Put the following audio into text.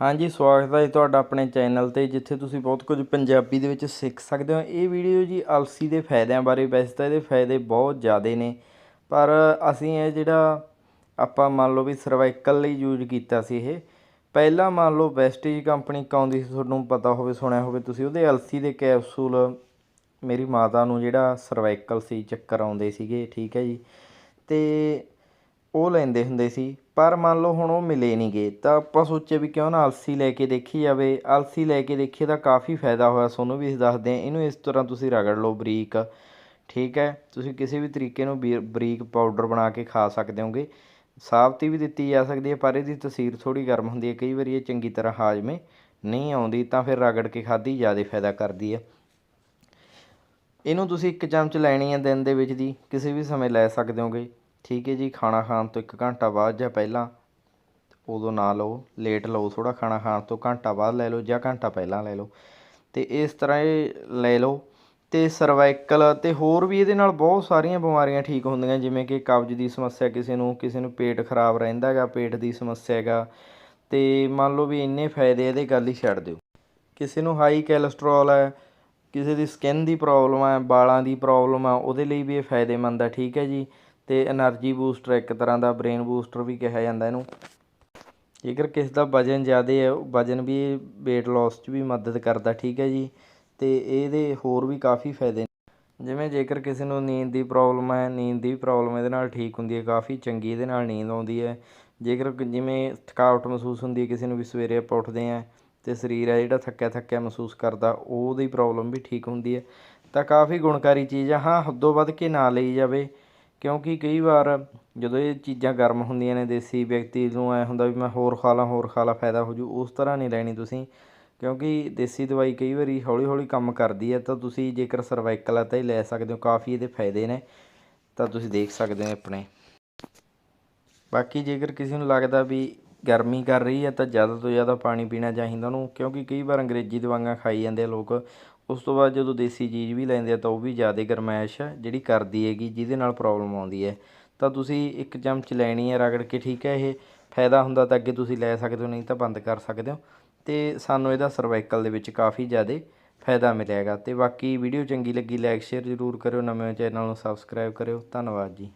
ਹਾਂਜੀ, ਸਵਾਗਤ ਹੈ ਜੀ ਤੁਹਾਡਾ ਆਪਣੇ ਚੈਨਲ ਤੇ, ਜਿੱਥੇ ਤੁਸੀਂ ਬਹੁਤ ਕੁਝ ਪੰਜਾਬੀ ਦੇ ਵਿੱਚ ਸਿੱਖ ਸਕਦੇ ਹੋ। ਇਹ ਵੀਡੀਓ ਜੀ ਅਲਸੀ ਦੇ ਫਾਇਦਿਆਂ ਬਾਰੇ, ਵੈਸੇ ਤਾਂ ਇਹਦੇ ਫਾਇਦੇ ਬਹੁਤ ਜ਼ਿਆਦੇ ਨੇ, ਪਰ ਅਸੀਂ ਇਹ ਜਿਹੜਾ ਆਪਾਂ ਮੰਨ ਲਓ ਵੀ ਸਰਵਾਈਕਲ ਲਈ ਯੂਜ਼ ਕੀਤਾ ਸੀ ਇਹ, ਪਹਿਲਾਂ ਮੰਨ ਲਓ ਵੈਸਟੇਜ ਕੰਪਨੀ ਇੱਕ ਆਉਂਦੀ ਸੀ, ਤੁਹਾਨੂੰ ਪਤਾ ਹੋਵੇ, ਸੁਣਿਆ ਹੋਵੇ ਤੁਸੀਂ, ਉਹਦੇ ਅਲਸੀ ਦੇ ਕੈਪਸੂਲ ਮੇਰੀ ਮਾਤਾ ਨੂੰ ਜਿਹੜਾ ਸਰਵਾਈਕਲ ਸੀ, ਚੱਕਰ ਆਉਂਦੇ ਸੀਗੇ, ਠੀਕ ਹੈ ਜੀ, ਤੇ ਉਹ ਲੈਂਦੇ ਹੁੰਦੇ ਸੀ। ਪਰ ਮੰਨ ਲਓ ਹੁਣ ਉਹ ਮਿਲੇ ਨਹੀਂ ਗੇ ਤਾਂ ਆਪਾਂ ਸੋਚਿਆ ਵੀ ਕਿਉਂ ਨਾ ਅਲਸੀ ਲੈ ਕੇ ਦੇਖੀ ਜਾਵੇ। ਅਲਸੀ ਲੈ ਕੇ ਦੇਖੀਏ ਤਾਂ ਕਾਫੀ ਫਾਇਦਾ ਹੋਇਆ, ਤੁਹਾਨੂੰ ਵੀ ਅਸੀਂ ਦੱਸਦੇ ਹਾਂ। ਇਹਨੂੰ ਇਸ ਤਰ੍ਹਾਂ ਤੁਸੀਂ ਰਗੜ ਲਓ ਬਰੀਕ, ਠੀਕ ਹੈ? ਤੁਸੀਂ ਕਿਸੇ ਵੀ ਤਰੀਕੇ ਨੂੰ ਬੀ- ਬਰੀਕ ਪਾਊਡਰ ਬਣਾ ਕੇ ਖਾ ਸਕਦੇ ਹੋਗੇ। ਸਾਬਤੀ ਵੀ ਦਿੱਤੀ ਜਾ ਸਕਦੀ ਹੈ, ਪਰ ਇਹਦੀ ਤਸੀਰ ਥੋੜੀ ਗਰਮ ਹੁੰਦੀ ਹੈ। ਕਈ ਵਾਰੀ ਇਹ ਚੰਗੀ ਤਰ੍ਹਾਂ ਹਾਜ਼ਮੇ ਨਹੀਂ ਆਉਂਦੀ ਤਾਂ ਫਿਰ ਰਗੜ ਕੇ ਖਾਧੀ ਜ਼ਿਆਦਾ ਫਾਇਦਾ ਕਰਦੀ ਹੈ। ਇਹਨੂੰ ਤੁਸੀਂ ਇੱਕ ਚਮਚ ਲੈਣੀ ਹੈ ਦਿਨ ਦੇ ਵਿੱਚ ਦੀ, ਕਿਸੇ ਵੀ ਸਮੇਂ ਲੈ ਸਕਦੇ ਹੋਗੇ। ਠੀਕ ਹੈ ਜੀ, ਖਾਣਾ ਖਾਣ ਤੋਂ ਇੱਕ ਘੰਟਾ ਬਾਅਦ ਜਾਂ ਪਹਿਲਾਂ ਉਦੋਂ ਨਾ ਲਓ ਲੇਟ ਲਓ ਥੋੜ੍ਹਾ ਖਾਣਾ ਖਾਣ ਤੋਂ, ਘੰਟਾ ਬਾਅਦ ਲੈ ਲਓ ਜਾਂ ਘੰਟਾ ਪਹਿਲਾਂ ਲੈ ਲਓ। ਅਤੇ ਇਸ ਤਰ੍ਹਾਂ ਇਹ ਲੈ ਲਓ ਅਤੇ ਸਰਵਾਈਕਲ ਅਤੇ ਹੋਰ ਵੀ ਇਹਦੇ ਨਾਲ ਬਹੁਤ ਸਾਰੀਆਂ ਬਿਮਾਰੀਆਂ ਠੀਕ ਹੁੰਦੀਆਂ, ਜਿਵੇਂ ਕਿ ਕਬਜ਼ ਦੀ ਸਮੱਸਿਆ ਕਿਸੇ ਨੂੰ ਕਿਸੇ ਨੂੰ ਪੇਟ ਖਰਾਬ ਰਹਿੰਦਾ ਹੈਗਾ, ਪੇਟ ਦੀ ਸਮੱਸਿਆ ਹੈਗਾ। ਅਤੇ ਮੰਨ ਲਓ ਵੀ ਇੰਨੇ ਫਾਇਦੇ ਇਹਦੇ ਗੱਲ ਹੀ ਛੱਡ ਦਿਓ। ਕਿਸੇ ਨੂੰ ਹਾਈ ਕੋਲੇਸਟ੍ਰੋਲ ਹੈ, ਕਿਸੇ ਦੀ ਸਕਿਨ ਦੀ ਪ੍ਰੋਬਲਮ ਹੈ, ਵਾਲਾਂ ਦੀ ਪ੍ਰੋਬਲਮ ਆ ਉਹਦੇ ਲਈ ਵੀ ਇਹ ਫਾਇਦੇਮੰਦ ਹੈ, ਠੀਕ ਹੈ ਜੀ। ਅਤੇ ਐਨਰਜੀ ਬੂਸਟਰ ਇੱਕ ਤਰ੍ਹਾਂ ਦਾ ਬ੍ਰੇਨ ਬੂਸਟਰ ਵੀ ਕਿਹਾ ਜਾਂਦਾ ਇਹਨੂੰ। ਜੇਕਰ ਕਿਸ ਦਾ ਵਜ਼ਨ ਜ਼ਿਆਦਾ ਹੈ, ਵਜ਼ਨ ਵੀ ਵੇਟ ਲੋਸ 'ਚ ਵੀ ਮਦਦ ਕਰਦਾ, ਠੀਕ ਹੈ ਜੀ। ਅਤੇ ਇਹਦੇ ਹੋਰ ਵੀ ਕਾਫੀ ਫਾਇਦੇ ਨੇ। ਜਿਵੇਂ ਜੇਕਰ ਕਿਸੇ ਨੂੰ ਨੀਂਦ ਦੀ ਪ੍ਰੋਬਲਮ ਹੈ, ਨੀਂਦ ਦੀ ਪ੍ਰੋਬਲਮ ਇਹਦੇ ਨਾਲ ਠੀਕ ਹੁੰਦੀ ਹੈ, ਕਾਫੀ ਚੰਗੀ ਇਹਦੇ ਨਾਲ ਨੀਂਦ ਆਉਂਦੀ ਹੈ। ਜੇਕਰ ਜਿਵੇਂ ਥਕਾਵਟ ਮਹਿਸੂਸ ਹੁੰਦੀ ਹੈ, ਕਿਸੇ ਨੂੰ ਵੀ ਸਵੇਰੇ ਆਪਾਂ ਉੱਠਦੇ ਹਾਂ ਅਤੇ ਸਰੀਰ ਹੈ ਜਿਹੜਾ ਥੱਕਿਆ ਥੱਕਿਆ ਮਹਿਸੂਸ ਕਰਦਾ, ਉਹਦੀ ਪ੍ਰੋਬਲਮ ਵੀ ਠੀਕ ਹੁੰਦੀ ਹੈ। ਤਾਂ ਕਾਫੀ ਗੁਣਕਾਰੀ ਚੀਜ਼ ਆ। ਹਾਂ, ਹੱਦੋਂ ਵੱਧ ਕੇ ਨਾ ਲਈ ਜਾਵੇ। ਕਿਉਂਕਿ ਕਈ ਵਾਰ ਜਦੋਂ ਇਹ ਚੀਜ਼ਾਂ ਗਰਮ ਹੁੰਦੀਆਂ ਨੇ ਦੇਸੀ ਵਿਅਕਤੀ ਨੂੰ ਐਂ ਹੁੰਦਾ ਵੀ ਮੈਂ ਹੋਰ ਖਾ ਲਾਂ, ਹੋਰ ਖਾ ਲਾਂ, ਫਾਇਦਾ ਹੋ ਜੂ, ਉਸ ਤਰ੍ਹਾਂ ਨਹੀਂ ਲੈਣੀ ਤੁਸੀਂ। ਕਿਉਂਕਿ ਦੇਸੀ ਦਵਾਈ ਕਈ ਵਾਰੀ ਹੌਲੀ ਹੌਲੀ ਕੰਮ ਕਰਦੀ ਹੈ, ਤਾਂ ਤੁਸੀਂ ਜੇਕਰ ਸਰਵਾਈਕਲ ਹੈ ਤਾਂ ਇਹ ਲੈ ਸਕਦੇ ਹੋ, ਕਾਫੀ ਇਹਦੇ ਫਾਇਦੇ ਨੇ, ਤਾਂ ਤੁਸੀਂ ਦੇਖ ਸਕਦੇ ਹੋ ਆਪਣੇ। ਬਾਕੀ ਜੇਕਰ ਕਿਸੇ ਨੂੰ ਲੱਗਦਾ ਵੀ ਗਰਮੀ ਕਰ ਰਹੀ ਹੈ, ਤਾਂ ਜ਼ਿਆਦਾ ਤੋਂ ਜ਼ਿਆਦਾ ਪਾਣੀ ਪੀਣਾ ਚਾਹੀਦਾ ਉਹਨੂੰ, ਕਿਉਂਕਿ ਕਈ ਵਾਰ ਅੰਗਰੇਜ਼ੀ ਦਵਾਈਆਂ ਖਾਈ ਜਾਂਦੇ ਆ ਲੋਕ ਉਸ ਤੋਂ ਬਾਅਦ ਜਦੋਂ ਦੇਸੀ ਚੀਜ਼ ਵੀ ਲੈਂਦੇ ਆ ਤਾਂ ਉਹ ਵੀ ਜ਼ਿਆਦਾ ਗਰਮੈਸ਼ ਜਿਹੜੀ ਕਰਦੀ ਹੈਗੀ, ਜਿਹਦੇ ਨਾਲ ਪ੍ਰੋਬਲਮ ਆਉਂਦੀ ਹੈ। ਤਾਂ ਤੁਸੀਂ ਇੱਕ ਚਮਚ ਲੈਣੀ ਹੈ ਰਗੜ ਕੇ, ਠੀਕ ਹੈ ਇਹ? ਫਾਇਦਾ ਹੁੰਦਾ ਤਾਂ ਅੱਗੇ ਤੁਸੀਂ ਲੈ ਸਕਦੇ ਹੋ, ਨਹੀਂ ਤਾਂ ਬੰਦ ਕਰ ਸਕਦੇ ਹੋ। ਤੇ ਸਾਨੂੰ ਇਹਦਾ ਸਰਵਾਈਕਲ ਦੇ ਵਿੱਚ ਕਾਫੀ ਜ਼ਿਆਦਾ ਫਾਇਦਾ ਮਿਲਿਆਗਾ ਤੇ ਬਾਕੀ ਵੀਡੀਓ ਚੰਗੀ ਲੱਗੀ ਲਾਈਕ ਸ਼ੇਅਰ ਜ਼ਰੂਰ ਕਰਿਓ। ਨਵੇਂ ਚੈਨਲ ਨੂੰ ਸਬਸਕ੍ਰਾਈਬ ਕਰਿਓ। ਧੰਨਵਾਦ ਜੀ।